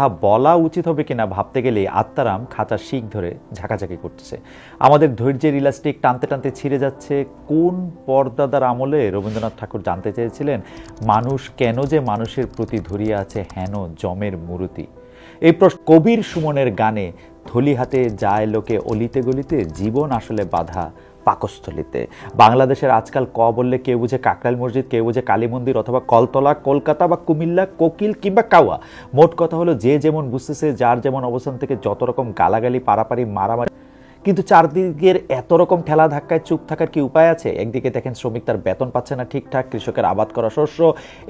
কথা বলা উচিত হবে কিনা ভাবতে গেলেই আত্মারাম খাঁচার শিখ ধরে ঝাঁকাঝাঁকি করছে আমাদের ধৈর্যের ইলাস্টিক টানতে টানতে ছিঁড়ে যাচ্ছে। কোন পর্দাদার আমলে রবীন্দ্রনাথ ঠাকুর জানতে চেয়েছিলেন, মানুষ কেন যে মানুষের প্রতি ধরিয়ে আছে হেন জমের মুরুতি? এই প্রশ্ন কবির সুমনের গানে থলি হাতে যায় লোকে অলিতে গলিতে, জীবন আসলে বাধা পাকস্থলিতে। বাংলাদেশের আজকাল ক বললে কেউ বুঝে কাকরাইল মসজিদ, কেউ বুঝে কালী মন্দির অথবা কলতলা, কলকাতা বা কুমিল্লা, কোকিল কিংবা কাওয়া। মোট কথা হলো যে যেমন বুঝতেছে, যার যেমন অবস্থান থেকে যত রকম গালাগালি, পারাপারি, মারামারি কিন্তু চারদিকের এত রকম ঠেলা ধাক্কায়, চুপ থাকার কি উপায় আছে? একদিকে দেখেন শ্রমিক তার বেতন পাচ্ছে না ঠিকঠাক, কৃষকের আবাদ করা শস্য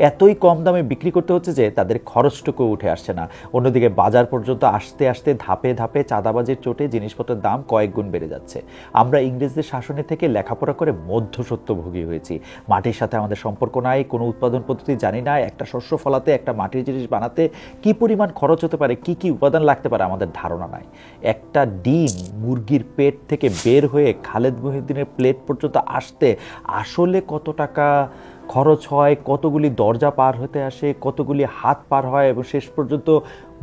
এতই কম দামে বিক্রি করতে হচ্ছে যে তাদের খরচটুকু উঠে আসছে না। অন্যদিকে বাজার পর্যন্ত আসতে আসতে ধাপে ধাপে চাঁদাবাজির চোটে জিনিসপত্রের দাম কয়েক গুণ বেড়ে যাচ্ছে। আমরা ইংরেজদের শাসনে থেকে লেখাপড়া করে মধ্যসত্যভোগী হয়েছি। মাটির সাথে আমাদের সম্পর্ক নাই, কোনো উৎপাদন পদ্ধতি জানি না, একটা শস্য ফলাতে, একটা মাটির জিনিস বানাতে কি পরিমাণ খরচ হতে পারে, কি কি উপাদান লাগতে পারে আমাদের ধারণা নাই। একটা ডিম মুরগির পেট থেকে বের হয়ে খালেদ মহিউদ্দিনের প্লেট পর্যন্ত আসতে আসলে কত টাকা খরচ হয়, কতগুলি দরজা পার হতে আসে, কতগুলি হাত পার হয় এবং শেষ পর্যন্ত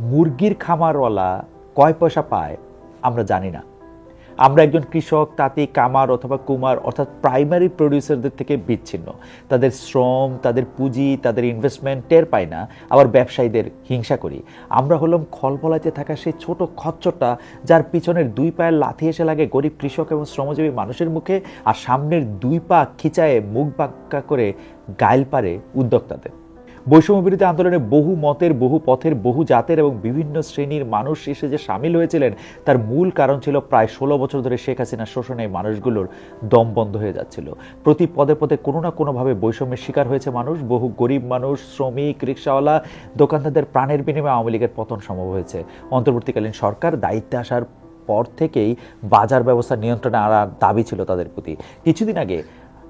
মুরগির খামারওয়ালা কয় পয়সা পায়, আমরা জানি না। আমরা একজন কৃষক, তাঁতি, কামার অথবা কুমার, অর্থাৎ প্রাইমারি প্রডিউসারদের থেকে বিচ্ছিন্ন। তাদের শ্রম, তাদের পুঁজি, তাদের ইনভেস্টমেন্ট টের পাই না, আবার ব্যবসায়ীদের হিংসা করি। আমরা হলাম খলবলাতে থাকা সেই ছোট খচ্চরটা, যার পিছনের দুই পায়ের লাথি এসে লাগে গরিব কৃষক এবং শ্রমজীবী মানুষের মুখে, আর সামনের দুই পা খিচায়ে মুখ বাক্কা করে গাইল পারে উদ্যোক্তাদের। বৈষম্য বিরোধী আন্দোলনে বহু মতের, বহু পথের, বহু জাতের এবং বিভিন্ন শ্রেণির মানুষ এসে যে সামিল হয়েছিলেন, তার মূল কারণ ছিল প্রায় ষোলো বছর ধরে শেখ হাসিনার শোষণে মানুষগুলোর দম বন্ধ হয়ে যাচ্ছিল। প্রতি পদে পদে কোনো না কোনোভাবে বৈষম্যের শিকার হয়েছে মানুষ। বহু গরিব মানুষ, শ্রমিক, রিক্সাওয়ালা, দোকানদারদের প্রাণের বিনিময়ে আওয়ামী লীগের পতন সম্ভব হয়েছে। অন্তর্বর্তীকালীন সরকার দায়িত্বে আসার পর থেকেই বাজার ব্যবস্থা নিয়ন্ত্রণে আনার দাবি ছিল তাদের প্রতি। কিছুদিন আগে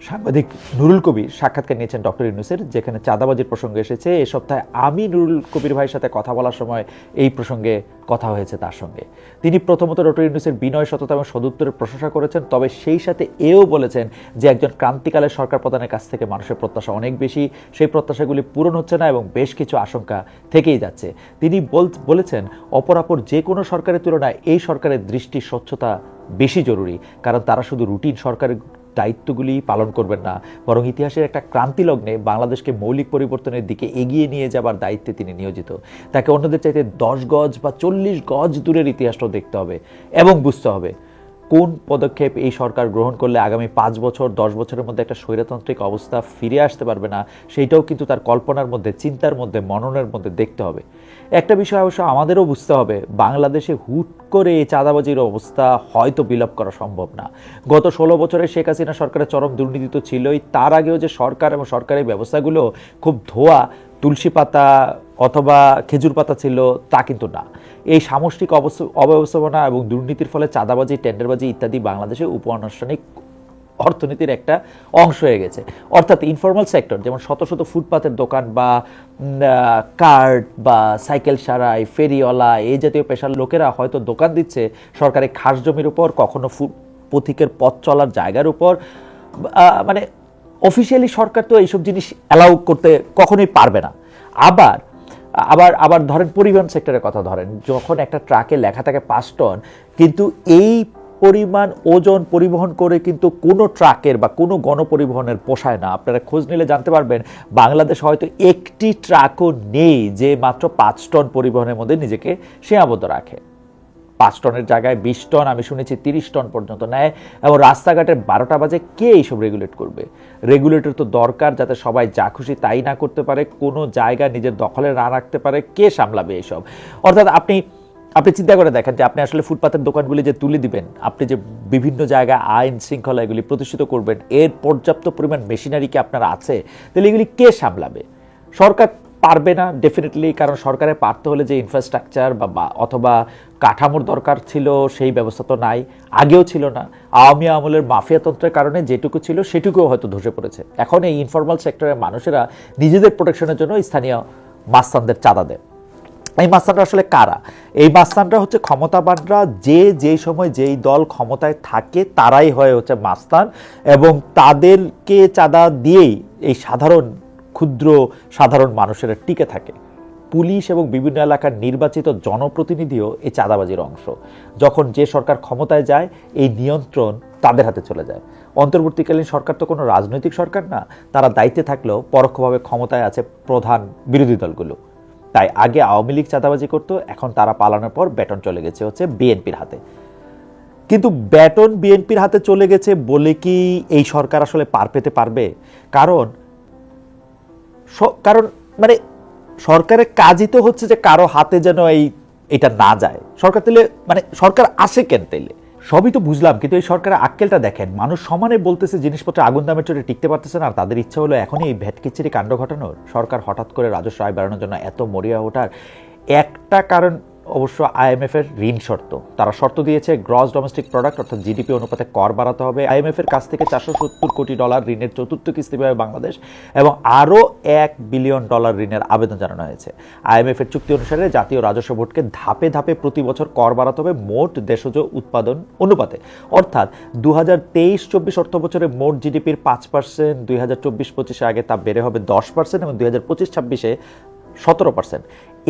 সাংবাদিক নুরুল কবির সাক্ষাৎকার নিয়েছেন ডক্টর ইউনুসের, যেখানে চাঁদাবাজির প্রসঙ্গ এসেছে। এ সপ্তাহে আমি নুরুল কবির ভাইয়ের সাথে কথা বলার সময় এই প্রসঙ্গে কথা হয়েছে তার সঙ্গে। তিনি প্রথমত ডক্টর ইউনুসের বিনয় সততা এবং সদুত্তরের প্রশংসা করেছেন, তবে সেই সাথে এও বলেছেন যে একজন ক্রান্তিকালের সরকার প্রধানের কাছ থেকে মানুষের প্রত্যাশা অনেক বেশি। সেই প্রত্যাশাগুলি পূরণ হচ্ছে না এবং বেশ কিছু আশঙ্কা থেকেই যাচ্ছে। তিনি বলেছেন, অপরাপর যে কোনো সরকারের তুলনায় এই সরকারের দৃষ্টি স্বচ্ছতা বেশি জরুরি, কারণ তারা শুধু রুটিন সরকারের দায়িত্বগুলি পালন করবেন না। বরং ইতিহাসের একটা ক্রান্তি লগ্নে বাংলাদেশকে মৌলিক পরিবর্তনের দিকে এগিয়ে নিয়ে যাবার দায়িত্বে তিনি নিয়োজিত। তাকে অন্যদের চাইতে দশ গজ বা চল্লিশ গজ দূরের ইতিহাসটাও দেখতে হবে এবং বুঝতে হবে। কোন পদক্ষেপ এই সরকার গ্রহণ করলে আগামী পাঁচ বছর, দশ বছরের মধ্যে একটা স্বৈরতান্ত্রিক অবস্থা ফিরে আসতে পারবে না, সেইটাও কিন্তু তার কল্পনার মধ্যে, চিন্তার মধ্যে, মননের মধ্যে দেখতে হবে। একটা বিষয় অবশ্য আমাদেরও বুঝতে হবে, বাংলাদেশে হুট করে এই চাঁদাবাজির অবস্থা হয়তো বিলাপ করা সম্ভব না। গত ষোলো বছরে শেখ হাসিনা সরকারের চরম দুর্নীতি তো ছিলই, তার আগেও যে সরকার এবং সরকারি ব্যবস্থাগুলো খুব ধোয়া, তুলসী পাতা অথবা খেজুর পাতা ছিল তা কিন্তু না। এই সামষ্টিক অব্যবস্থাপনা এবং দুর্নীতির ফলে চাঁদাবাজি, টেন্ডারবাজি ইত্যাদি বাংলাদেশে উপ আনুষ্ঠানিক অর্থনীতির একটা অংশ হয়ে গেছে। অর্থাৎ ইনফর্মাল সেক্টর যেমন শত শত ফুটপাতের দোকান বা কার্ড বা সাইকেল সারাই, ফেরিওয়ালা, এই জাতীয় পেশার লোকেরা হয়তো দোকান দিচ্ছে সরকারি খাস জমির উপর, কখনো পথিকের পথ চলার জায়গার উপর। মানে অফিসিয়ালি সরকার তো এইসব জিনিস অ্যালাউ করতে কখনোই পারবে না। আবার আবার আবার ধরেন পরিবহন সেক্টরের কথা ধরেন, যখন একটা ট্রাকে লেখা থাকে পাঁচ টন কিন্তু এই পরিমাণ ওজন পরিবহন করে কিন্তু কোনো ট্রাকের বা কোনো গণপরিবহনের পোষায় না। আপনারা খোঁজ নিলে জানতে পারবেন, বাংলাদেশ হয়তো একটি ট্রাকও নেই যে মাত্র পাঁচ টন পরিবহনের মধ্যে নিজেকে সীমাবদ্ধ রাখে। পাঁচ টনের জায়গায় বিশ টন, আমি শুনেছি তিরিশ টন পর্যন্ত নেয় এবং রাস্তাঘাটের বারোটা বাজে কে এইসব রেগুলেট করবে? রেগুলেটর তো দরকার যাতে সবাই যা খুশি তাই না করতে পারে, কোনো জায়গা নিজের দখলে না রাখতে পারে, কে সামলাবে এইসব অর্থাৎ আপনি আপনি চিন্তা করে দেখেন যে আপনি আসলে ফুটপাতের দোকানগুলি যে তুলে দিবেন, আপনি যে বিভিন্ন জায়গায় আইন শৃঙ্খলা এগুলি প্রতিষ্ঠিত করবেন, এর পর্যাপ্ত পরিমাণ মেশিনারি কি আপনার আছে? তাহলে এগুলি কে সামলাবে? সরকার পারবে না ডেফিনেটলি কারণ সরকারে পারতে হলে যে ইনফ্রাস্ট্রাকচার বা অথবা কাঠামোর দরকার ছিল, সেই ব্যবস্থা তো নাই, আগেও ছিল না। আওয়ামী আমলের মাফিয়াতন্ত্রের কারণে যেটুকু ছিল, সেটুকুও হয়তো ধসে পড়েছে। এখন এই ইনফর্মাল সেক্টরের মানুষেরা নিজেদের প্রোটেকশনের জন্য স্থানীয় মাস্তানদের চাঁদা দেয়। এই মাস্তানরা আসলে কারা? এই মাস্তানরা হচ্ছে ক্ষমতাবানরা যে যেই সময় যেই দল ক্ষমতায় থাকে, তারাই হয় হচ্ছে মাস্তান এবং তাদেরকে চাঁদা দিয়েই এই সাধারণ ক্ষুদ্র সাধারণ মানুষেরা টিকে থাকে। পুলিশ এবং বিভিন্ন এলাকার নির্বাচিত জনপ্রতিনিধিও এই চাঁদাবাজির অংশ। যখন যে সরকার ক্ষমতায় যায়, এই নিয়ন্ত্রণ তাদের হাতে চলে যায়। অন্তর্বর্তীকালীন সরকার তো কোনো রাজনৈতিক সরকার না, তারা দায়িত্বে থাকলেও পরোক্ষভাবে ক্ষমতায় আছে প্রধান বিরোধী দলগুলো। তাই আগে আওয়ামী লীগ চাঁদাবাজি করতো, এখন তারা পালানোর পর বেটন চলে গেছে হচ্ছে বিএনপির হাতে। কিন্তু ব্যাটন বিএনপির হাতে চলে গেছে বলে কি এই সরকার আসলে পার পেতে পারবে? কারণ কারণ মানে সরকারের কাজই তো হচ্ছে যে কারও হাতে যেন এই, এটা না যায়। সরকার তাহলে মানে সরকার আসে কেন তাইলে? সবই তো বুঝলাম, কিন্তু এই সরকারের আক্কেলটা দেখেন, মানুষ সমানে বলতেছে জিনিসপত্র আগুন দামের চোটে টিকতে পারতেছে না, আর তাদের ইচ্ছা হলো এখনই এই ভ্যাটকিচিরি কাণ্ড ঘটানোর। সরকার হঠাৎ করে রাজস্ব আয় বাড়ানোর জন্য এত মরিয়া ওঠার। একটা কারণ অবশ্য আইএমএফ এর ঋণ শর্ত। তারা শর্ত দিয়েছে গ্রস ডোমেস্টিক প্রোডাক্ট অর্থাৎ জিডিপি অনুপাতে কর বাড়াতে হবে। আইএমএফ এর কাছ থেকে চারশো সত্তর কোটি ডলার ঋণের চতুর্থ কিস্তি পাবে বাংলাদেশ এবং আরও এক বিলিয়ন ডলার ঋণের আবেদন জানানো হয়েছে। আইএমএফ এর চুক্তি অনুসারে জাতীয় রাজস্ব বোর্ডকে ধাপে ধাপে প্রতি বছর কর বাড়াতে হবে মোট দেশজ উৎপাদন অনুপাতে। অর্থাৎ দু হাজার তেইশ চব্বিশ অর্থ বছরে মোট জিডিপির পাঁচ পার্সেন্ট দুই হাজার চব্বিশ পঁচিশে আগে তা বেড়ে হবে দশ পার্সেন্ট এবং দুই হাজার পঁচিশ ছাব্বিশে সতেরো পার্সেন্ট।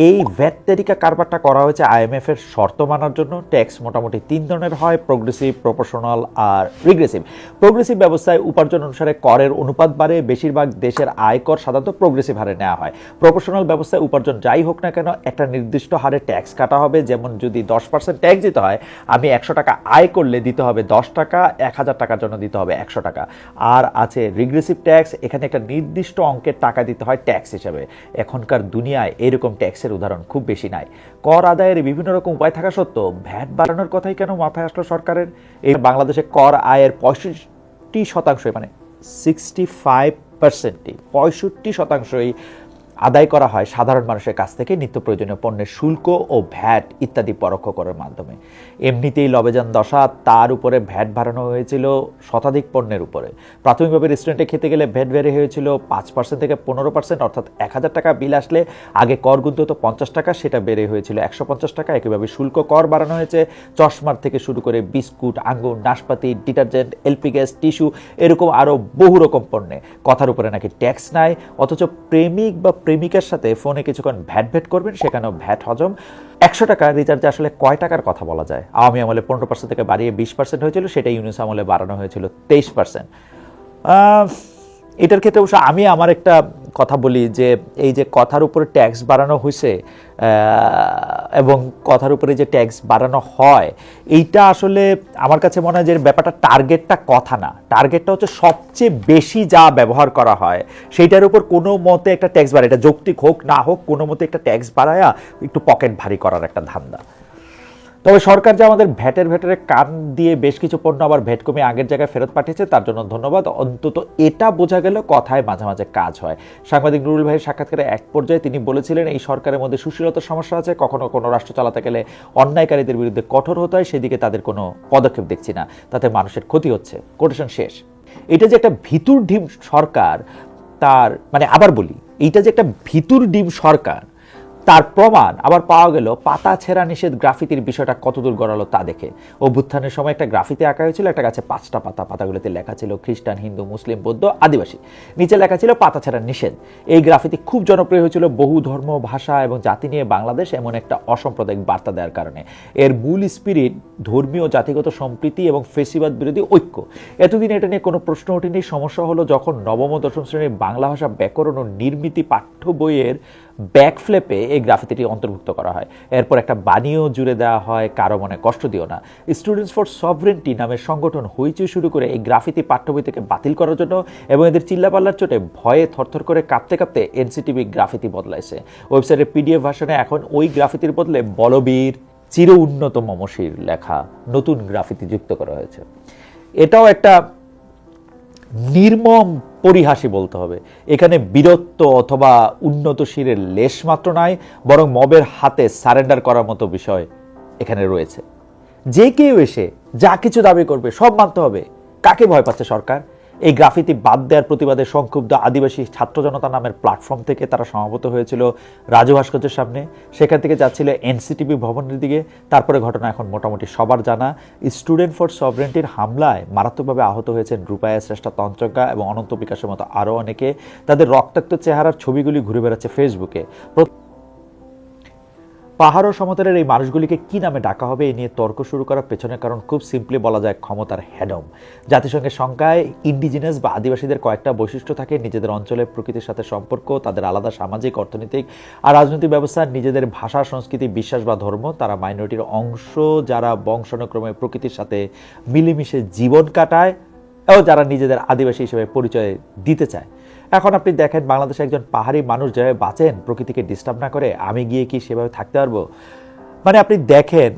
এই ভ্যাট তালিকা কারবারটা করা হয়েছে আইএমএফ এর শর্ত মানার জন্য। ট্যাক্স মোটামুটি তিন ধরনের হয় প্রোগ্রেসিভ প্রপোর্শনাল আর রিগ্রেসিভ প্রোগ্রেসিভ ব্যবস্থায় উপার্জন অনুসারে করের অনুপাত বাড়ে, বেশিরভাগ দেশের আয়কর সাধারণত প্রোগ্রেসিভ হারে নেওয়া হয়। প্রপোর্শনাল ব্যবস্থায় উপার্জন যাই হোক না কেন, একটা নির্দিষ্ট হারে ট্যাক্স কাটা হবে, যেমন যদি দশ পার্সেন্ট ট্যাক্স দিতে হয়, আমি একশো টাকা আয় করলে দিতে হবে দশ টাকা, এক হাজার টাকার জন্য দিতে হবে একশো টাকা। আর আছে রিগ্রেসিভ ট্যাক্স, এখানে একটা নির্দিষ্ট অঙ্কের টাকা দিতে হয় ট্যাক্স হিসেবে। এখনকার দুনিয়ায় এরকম ট্যাক্সের উদাহরণ খুব বেশি নাই। কর আদায়ের বিভিন্ন রকম উপায় থাকা সত্ত্বেও ভ্যাট বাড়ানোর কথাই কেন মাথায় আসলো সরকারের? এই বাংলাদেশে কর আয়ের পঁয়ষট্টি শতাংশ মানে সিক্সটি ফাইভ পার্সেন্টই পঁয়ষট্টি শতাংশই আদায় করা হয় সাধারণ মানুষের কাছ থেকে নিত্য প্রয়োজনীয় পণ্যের শুল্ক ও ভ্যাট ইত্যাদি পরোক্ষ করার মাধ্যমে। এমনিতেই লবেজান দশা তার উপরে ভ্যাট বাড়ানো হয়েছিল শতাধিক পণ্যের উপরে। প্রাথমিকভাবে রেস্টুরেন্টে খেতে গেলে ভ্যাট বেড়ে হয়েছিল পাঁচ পার্সেন্ট থেকে পনেরো পার্সেন্ট অর্থাৎ এক হাজার টাকা বিল আসলে আগে কর গুনতে হতো পঞ্চাশ টাকা, সেটা বেড়ে হয়েছিল একশো পঞ্চাশ টাকা। একইভাবে শুল্ক কর বাড়ানো হয়েছে চশমার থেকে শুরু করে বিস্কুট, আঙ্গুর, নাশপাতি, ডিটারজেন্ট, এলপি গ্যাস, টিস্যু, এরকম আরও বহু রকম পণ্যে। কথার উপরে নাকি ট্যাক্স নাই, অথচ প্রেমিক বা প্রেমিকার সাথে ফোনে কিছুক্ষণ ভ্যাট ভ্যাট করবেন, সেখানেও ভ্যাট হজম। একশো টাকা রিচার্জে আসলে কয় টাকার কথা বলা যায়? আওয়ামী আমলে পনেরো পার্সেন্ট থেকে বাড়িয়ে বিশ পার্সেন্ট হয়েছিল, সেটা ইউনিস আমলে বাড়ানো হয়েছিল তেইশ পার্সেন্ট এটার ক্ষেত্রে অবশ্য আমি আমার একটা কথা বলি যে এই যে কথার উপরে ট্যাক্স বাড়ানো হয়েছে এবং কথার উপরে যে ট্যাক্স বাড়ানো হয়, এইটা আসলে আমার কাছে মনে হয় যে ব্যাপারটা টার্গেটটা কথা না। টার্গেটটা হচ্ছে সবচেয়ে বেশি যা ব্যবহার করা হয়, সেইটার উপর কোনো মতে একটা ট্যাক্স বাড়ায়। এটা যৌক্তিক হোক, না হোক, কোনো মতে একটা ট্যাক্স বাড়ায়া একটু পকেট ভারী করার একটা ধান্দা। তবে সরকার যে আমাদের ভ্যাটের ভেতরে কান দিয়ে বেশ কিছু পণ্য আবার ভ্যাট কমিয়ে আগের জায়গায় ফেরত পাঠিয়েছে, তার জন্য ধন্যবাদ। অন্তত এটা বোঝা গেল কথায় মাঝে মাঝে কাজ হয়। সাংবাদিক নুরুল ভাইয়ের সাক্ষাৎকারে এক পর্যায়ে তিনি বলেছিলেন, এই সরকারের মধ্যে সুশীলতার সমস্যা আছে, কখনো কোনো রাষ্ট্র চালাতে গেলে অন্যায়কারীদের বিরুদ্ধে কঠোর হতে হয়, সেদিকে তাদের কোনো পদক্ষেপ দেখছি না। তাতে মানুষের ক্ষতি হচ্ছে। কোটেশন শেষ। এটা যে একটা ভিতুর ঢিম সরকার, তার মানে আবার বলি, এইটা যে একটা ভিতুর ডিম সরকার তার প্রমাণ আবার পাওয়া গেল পাতা ছেঁড়া নিষেধ গ্রাফিতির বিষয়টা কতদূর গড়ালো তা দেখে। অভ্যুত্থানের সময় একটা গ্রাফিতে আঁকা হয়েছিল, একটা গাছে পাঁচটা পাতা, পাতাগুলোতে লেখা ছিল খ্রিস্টান, হিন্দু, মুসলিম, বৌদ্ধ, আদিবাসী। নিচে লেখা ছিল পাতা ছেঁড়া নিষেধ। এই গ্রাফিতি খুব জনপ্রিয় হয়েছিল বহু ধর্ম, ভাষা এবং জাতি নিয়ে বাংলাদেশ এমন একটা অসাম্প্রদায়িক বার্তা দেওয়ার কারণে। এর মূল স্পিরিট ধর্মীয়, জাতিগত সম্প্রীতি এবং ফেসিবাদ বিরোধী ঐক্য। এতদিন এটা নিয়ে কোনো প্রশ্ন ওঠেনি। সমস্যা হলো যখন নবম দশম শ্রেণির বাংলা ভাষা ব্যাকরণ ও নির্মিতি পাঠ্য বইয়ের ব্যাকফ্লেপে এই গ্রাফিতিটি অন্তর্ভুক্ত করা হয়। এরপর একটা বাণীও জুড়ে দেওয়া হয়, কারও মনে কষ্ট দিও না। স্টুডেন্টস ফর সভরেন্টি নামের সংগঠন হইচই শুরু করে এই গ্রাফিতি পাঠ্য বই থেকে বাতিল করার জন্য এবং এদের চিল্লাপাল্লার চোটে ভয়ে থরথর করে কাঁপতে কাঁপতে এনসিটিভি গ্রাফিতি বদলাইছে। ওয়েবসাইটের পিডিএফ ভার্সনে এখন ওই গ্রাফিতির বদলে বলবীর চির উন্নত মমশির লেখা নতুন গ্রাফিতি যুক্ত করা হয়েছে। এটাও একটা নির্মম পরিহাসী বলতে হবে। এখানে বীরত্ব অথবা উন্নত শিরের লেশ মাত্র নাই বরং মবের হাতে সারেন্ডার করার মতো বিষয় এখানে রয়েছে। যে কেউ এসে যা কিছু দাবি করবে সব মানতে হবে। কাকে ভয় পাচ্ছে সরকার? এই গ্রাফিতি বাদ দেওয়ার প্রতিবাদে সংক্ষুব্ধ আদিবাসী ছাত্র জনতা নামের প্ল্যাটফর্ম থেকে তারা সমাবেত হয়েছিল রাজু ভাস্কর্যের সামনে। সেখান থেকে যাচ্ছিল এনসিটিভি ভবনের দিকে। তারপরে ঘটনা এখন মোটামুটি সবার জানা। স্টুডেন্ট ফর সভরেন্টির হামলায় মারাত্মকভাবে আহত হয়েছেন রূপায়া শ্রেষ্ঠা তন্ত্রজ্ঞা এবং অনন্ত বিকাশের মতো আরও অনেকে। তাদের রক্তাক্ত চেহারার ছবিগুলি ঘুরে বেড়াচ্ছে ফেসবুকে। পাহাড় ও সমতলের এই মানুষগুলিকে কি নামে ডাকা হবে এ নিয়ে তর্ক শুরু করার পেছনে কারণ খুব সিম্পলি বলা যায় ক্ষমতার হ্যাডম জাতিসংঘের সংখ্যায় ইন্ডিজিনাস বা আদিবাসীদের কয়েকটা বৈশিষ্ট্য থাকে। নিজেদের অঞ্চলের প্রকৃতির সাথে সম্পর্ক, তাদের আলাদা সামাজিক, অর্থনৈতিক আর রাজনৈতিক ব্যবস্থা, নিজেদের ভাষা, সংস্কৃতি, বিশ্বাস বা ধর্ম, তারা মাইনরিটির অংশ যারা বংশানুক্রমে প্রকৃতির সাথে মিলেমিশে জীবন কাটায়। ও যারা নিজেদের আদিবাসী হিসেবে পরিচয় দিতে চায়। এখন আপনি দেখেন বাংলাদেশে একজন পাহাড়ি মানুষ যেভাবে বাঁচেন, প্রকৃতিকে ডিস্টার্ব না করে, আমি গিয়ে কি সেভাবে থাকতে পারব? মানে আপনি দেখেন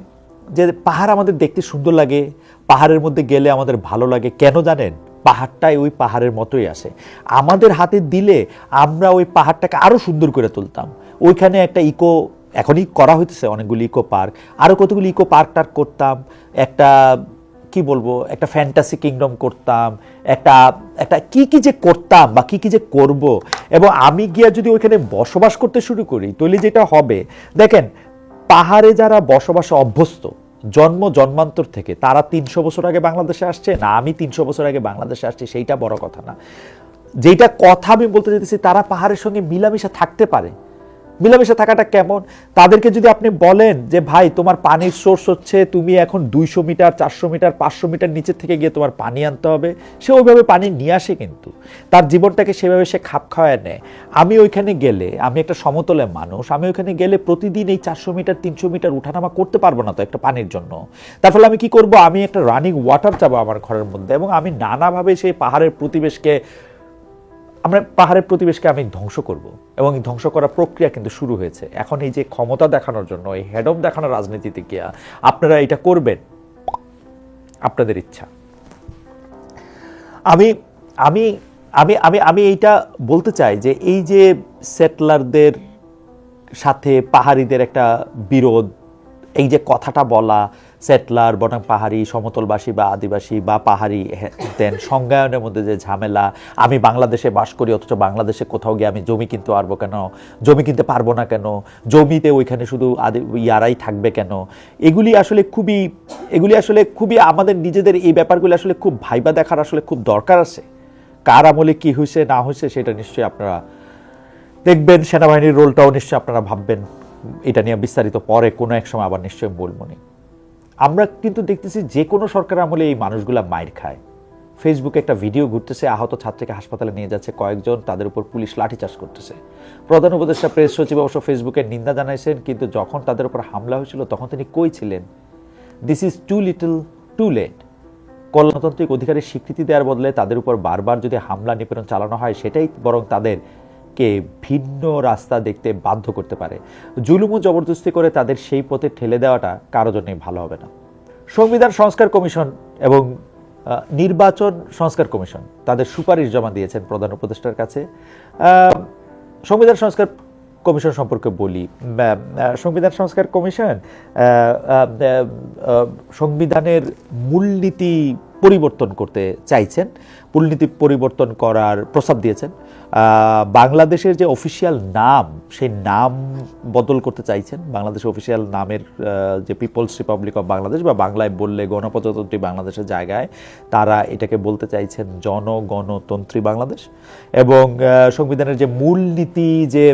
যে পাহাড় আমাদের দেখতে সুন্দর লাগে, পাহাড়ের মধ্যে গেলে আমাদের ভালো লাগে, কেন জানেন? পাহাড়টাই ওই পাহাড়ের মতোই আসে। আমাদের হাতে দিলে আমরা ওই পাহাড়টাকে আরও সুন্দর করে তুলতাম। ওইখানে একটা ইকো এখনই করা হইতেছে, অনেকগুলি ইকো পার্ক। আরও কতগুলি ইকো পার্ক টার্ক করতাম, একটা কি বলব, একটা ফ্যান্টাসি কিংডম করতাম, একটা একটা কি কি যে করতাম বা কি কি যে করব। এবং আমি গিয়ে যদি ওইখানে বসবাস করতে শুরু করি, তাহলে যেটা হবে, দেখেন, পাহাড়ে যারা বসবাসে অভ্যস্ত, জন্ম, জন্মান্তর থেকে, তারা তিনশো বছর আগে বাংলাদেশে আসছে, না, আমি তিনশো বছর আগে বাংলাদেশে আসছি, সেইটা বড় কথা না। যেটা কথা আমি বলতে চাইতেছি, তারা পাহাড়ের সঙ্গে মিলামিশা থাকতে পারে। মিলামিশা থাকাটা কেমন? তাদেরকে যদি আপনি বলেন যে, ভাই, তোমার পানির সোর্স হচ্ছে, তুমি এখন দুইশো মিটার, চারশো মিটার, পাঁচশো মিটার নিচের থেকে গিয়ে তোমার পানি আনতে হবে। সে ওইভাবে পানি নিয়ে আসে কিন্তু। তার জীবনটাকে সেভাবে সে খাপ খাওয়ায় নেয়। আমি ওইখানে গেলে, আমি একটা সমতলের মানুষ, আমি ওইখানে গেলে প্রতিদিন এই চারশো মিটার, তিনশো মিটার উঠানামা করতে পারব না তো একটা পানির জন্য। তার ফলে আমি কি করব? আমি একটা রানিং ওয়াটার চাবো আমার ঘরের মধ্যে এবং আমি নানাভাবে সেই পাহাড়ের প্রতিবেশকে আমরা পাহাড়ের প্রতিবেশকে আমি ধ্বংস করব এবং এই ধ্বংস করার প্রক্রিয়া কিন্তু শুরু হয়েছে। এখন এই যে ক্ষমতা দেখানোর জন্য, এই হেডম দেখানোর রাজনীতিতে গিয়া আপনারা এটা করবেন? আপনাদের ইচ্ছা। আমি আমি আমি আমি আমি এইটা বলতে চাই যে এই যে সেটলারদের সাথে পাহাড়িদের একটা বিরোধ, এই যে কথাটা বলা সেটলার, বনাম পাহাড়ি, সমতলবাসী বা আদিবাসী বা পাহাড়ি দেন। সংজ্ঞায়নের মধ্যে যে ঝামেলা, আমি বাংলাদেশে বাস করি, অথচ বাংলাদেশে কোথাও গিয়ে আমি জমি কিনতে পারব কেন? জমি কিনতে পারব না কেন? জমিতে ওইখানে শুধু আদি, ইয়ারাই থাকবে কেন? এগুলি আসলে খুবই, এগুলি আসলে খুবই আমাদের নিজেদের এই ব্যাপারগুলি আসলে খুব ভাইবা দেখার আসলে খুব দরকার আছে। কার আমলে কী হয়েছে না হয়েছে সেটা নিশ্চয়ই আপনারা দেখবেন। সেনাবাহিনীর রোলটাও নিশ্চয়ই আপনারা ভাববেন। এটা নিয়ে বিস্তারিত পরে কোনো এক সময় আবার নিশ্চয়ই বলব নি। আমরা কিন্তু দেখতেছি যে কোনো সরকার আমলে এই মানুষগুলা মাইর খায়। ফেসবুকে একটা ভিডিও ঘুরতেছে, আহত ছাত্রীকে হাসপাতালে নিয়ে যাচ্ছে কয়েকজন, তাদের উপর পুলিশ লাঠিচার্জ করতেছে। প্রধান উপদেষ্টা, প্রেস সচিব অবশ্য ফেসবুকে নিন্দা জানাইছেন, কিন্তু যখন তাদের উপর হামলা হয়েছিল, তখন তিনি কই ছিলেন? This is too little too late কল্যাণতান্ত্রিক অধিকারের স্বীকৃতি দেওয়ার বদলে তাদের উপর বারবার যদি হামলা নিপীড়ন চালানো হয়, সেটাই বরং তাদেরকে ভিন্ন রাস্তা দেখতে বাধ্য করতে পারে। জুলুম জবরদস্তি করে তাদের সেই পথে ঠেলে দেওয়াটা কারও জন্যই ভালো হবে না। সংবিধান সংস্কার কমিশন এবং নির্বাচন সংস্কার কমিশন তাদের সুপারিশ জমা দিয়েছেন প্রধান উপদেষ্টার কাছে। সংবিধান সংস্কার কমিশন সম্পর্কে বলি। সংবিধান সংস্কার কমিশন সংবিধানের মূলনীতি পরিবর্তন করতে চাইছেন মূলনীতি পরিবর্তন করার প্রস্তাব দিয়েছেন। বাংলাদেশের যে অফিসিয়াল নাম, সেই নাম বদল করতে চাইছেন। বাংলাদেশের অফিসিয়াল নামের যে পিপলস রিপাবলিক অফ বাংলাদেশ বা বাংলায় বললে গণপ্রজাতন্ত্রী বাংলাদেশের জায়গায়, তারা এটাকে বলতে চাইছেন জনগণতন্ত্রী বাংলাদেশ। এবং সংবিধানের যে মূলনীতি যে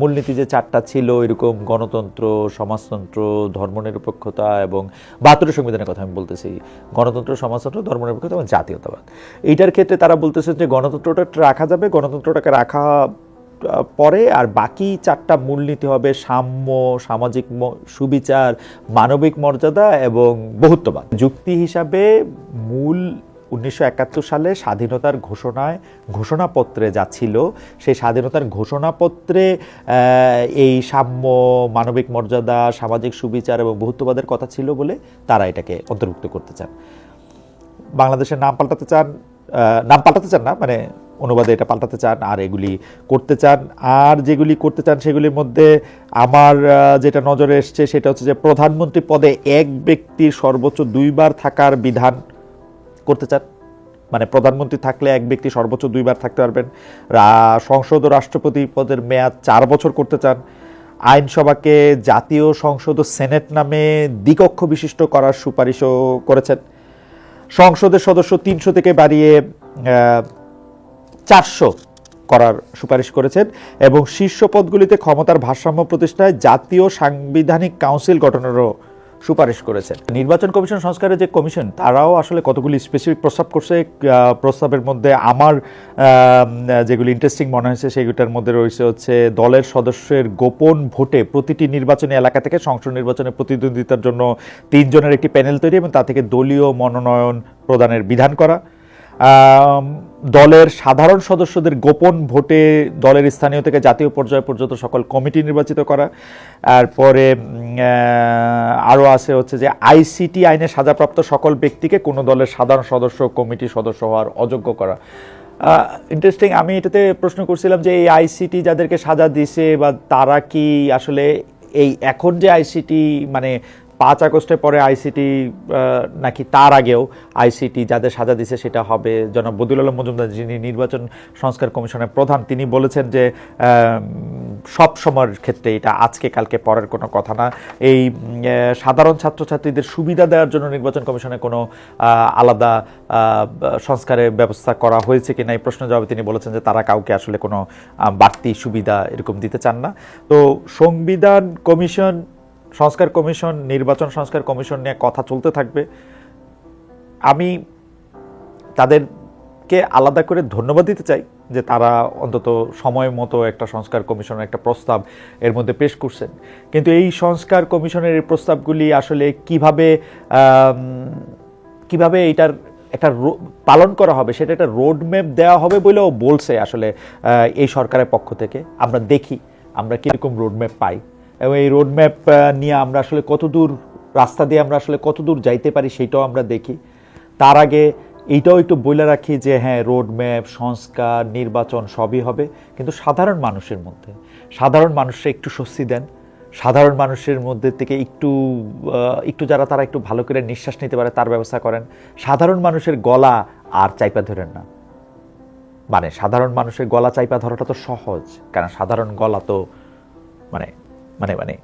মূলনীতি যে চারটা ছিল, এরকম গণতন্ত্র, সমাজতন্ত্র, ধর্মনিরপেক্ষতা এবং বাহাত্তরের সংবিধানের কথা আমি বলতেছি। গণতন্ত্র সমাজতন্ত্র ধর্মনিরপেক্ষতা এবং জাতীয়তাবাদ। এইটার ক্ষেত্রে তারা বলতেছেন যে গণতন্ত্রটা রাখা যাবে, গণতন্ত্রটাকে রাখা পরে আর বাকি চারটা মূলনীতি হবে সাম্য, সামাজিক সুবিচার, মানবিক মর্যাদা এবং বহুত্ববাদ। যুক্তি হিসাবে মূল উনিশশো একাত্তর সালে স্বাধীনতার ঘোষণায়, ঘোষণাপত্রে যা ছিল, সেই স্বাধীনতার ঘোষণাপত্রে এই সাম্য, মানবিক মর্যাদা, সামাজিক সুবিচার এবং বহুত্ববাদের কথা ছিল বলে তারা এটাকে অন্তর্ভুক্ত করতে চান। বাংলাদেশের নাম পাল্টাতে চান নাম পাল্টাতে চান না মানে অনুবাদে এটা পাল্টাতে চান, আর এগুলি করতে চান, আর যেগুলি করতে চান সেগুলির মধ্যে আমার যেটা নজরে এসছে সেটা হচ্ছে যে প্রধানমন্ত্রী পদে এক ব্যক্তির সর্বোচ্চ দুইবার থাকার বিধান করতে চান। মানে প্রধানমন্ত্রী থাকলে এক ব্যক্তি সর্বোচ্চ দুইবার থাকতে পারবেন। সংসদ ও রাষ্ট্রপতি পদের মেয়াদ চার বছর করতে চান। আইনসভাকে জাতীয় সংসদ ও সেনেট নামে দ্বিকক্ষ বিশিষ্ট করার সুপারিশও করেছেন। সংসদের সদস্য তিনশো থেকে বাড়িয়ে চারশো করার সুপারিশ করেছেন এবং শীর্ষ পদগুলিতে ক্ষমতার ভারসাম্য প্রতিষ্ঠায় জাতীয় সাংবিধানিক কাউন্সিল গঠনেরও সুপারিশ করেছে নির্বাচন কমিশন সংস্কারের যে কমিশন, তারাও আসলে কতগুলি স্পেসিফিক প্রস্তাব করছে প্রস্তাবের মধ্যে আমার যেগুলি ইন্টারেস্টিং মনে হয়েছে সেগুলোর মধ্যে রয়েছে হচ্ছে দলের সদস্যের গোপন ভোটে প্রতিটি নির্বাচনী এলাকা থেকে সংসদ নির্বাচনে প্রতিদ্বন্দ্বিতার জন্য তিনজনের একটি প্যানেল তৈরি এবং তা থেকে দলীয় মনোনয়ন প্রদানের বিধান করা। দলের সাধারণ সদস্যদের গোপন ভোটে দলের স্থানীয় থেকে জাতীয় পর্যায় পর্যন্ত সকল কমিটি নির্বাচিত করা। তারপরে আরও আছে হচ্ছে যে আইসিটি আইনে সাজাপ্রাপ্ত সকল ব্যক্তিকে কোনো দলের সাধারণ সদস্য, কমিটি সদস্য হওয়ার অযোগ্য করা। ইন্টারেস্টিং আমি এটাতে প্রশ্ন করছিলাম যে এই আইসিটি যাদেরকে সাজা দিছে বা তারা কি আসলে এই এখন যে আইসিটি মানে পাঁচ আগস্টের পরে আইসিটি নাকি তার আগেও আইসিটি যাদের সাজা দিছে সেটা হবে জনাব বদিউল আলম মজুমদার, যিনি নির্বাচন সংস্কার কমিশনের প্রধান। তিনি বলেছেন যে সব সময়ের ক্ষেত্রে এটা আজকে, কালকে, পরের কোনো কথা না। এই সাধারণ ছাত্রছাত্রীদের সুবিধা দেওয়ার জন্য নির্বাচন কমিশনে কোনো আলাদা সংস্কারের ব্যবস্থা করা হয়েছে কিনা এই প্রশ্ন জবাবে তিনি বলেছেন যে তারা কাউকে আসলে কোনো বাড়তি সুবিধা এরকম দিতে চান না। তো সংবিধান কমিশন সংস্কার কমিশন, নির্বাচন সংস্কার কমিশন নিয়ে কথা চলতে থাকবে। আমি তাদেরকে আলাদা করে ধন্যবাদ দিতে চাই যে তারা অন্তত সময় মতো একটা সংস্কার কমিশনের একটা প্রস্তাব এর মধ্যে পেশ করছেন। কিন্তু এই সংস্কার কমিশনের এই প্রস্তাবগুলি আসলে কীভাবে কীভাবে এটার একটা পালন করা হবে, সেটা একটা রোড ম্যাপ দেওয়া হবে বলেও বলছে আসলে এই সরকারের পক্ষ থেকে। আমরা দেখি, আমরা কীরকম রোড ম্যাপ পাই। এবং এই রোড ম্যাপ নিয়ে আমরা আসলে কতদূর, রাস্তা দিয়ে আমরা আসলে কতদূর যাইতে পারি সেটাও আমরা দেখি। তার আগে এইটাও একটু বলে রাখি যে হ্যাঁ রোড ম্যাপ সংস্কার, নির্বাচন সবই হবে। কিন্তু সাধারণ মানুষের মধ্যে, সাধারণ মানুষরা একটু স্বস্তি দেন। সাধারণ মানুষের মধ্যে থেকে একটু একটু যারা তারা একটু ভালো করে নিঃশ্বাস নিতে পারে, তার ব্যবস্থা করেন। সাধারণ মানুষের গলা আর চাইপা ধরেন না। মানে সাধারণ মানুষের গলা চাইপা ধরাটা তো সহজ, কারণ সাধারণ গলা তো মানে মানে মানে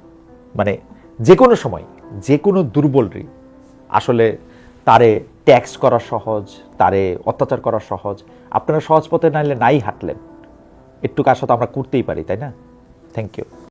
মানে যে কোনো সময় যে কোনো দুর্বলরই আসলে তারে ট্যাক্স করা সহজ, তারে অত্যাচার করা সহজ, আপনারা সহজ পথে নাইলে নাই হাঁটলেন। একটু কার সাথে আমরা করতেই পারি, তাই না? Thank you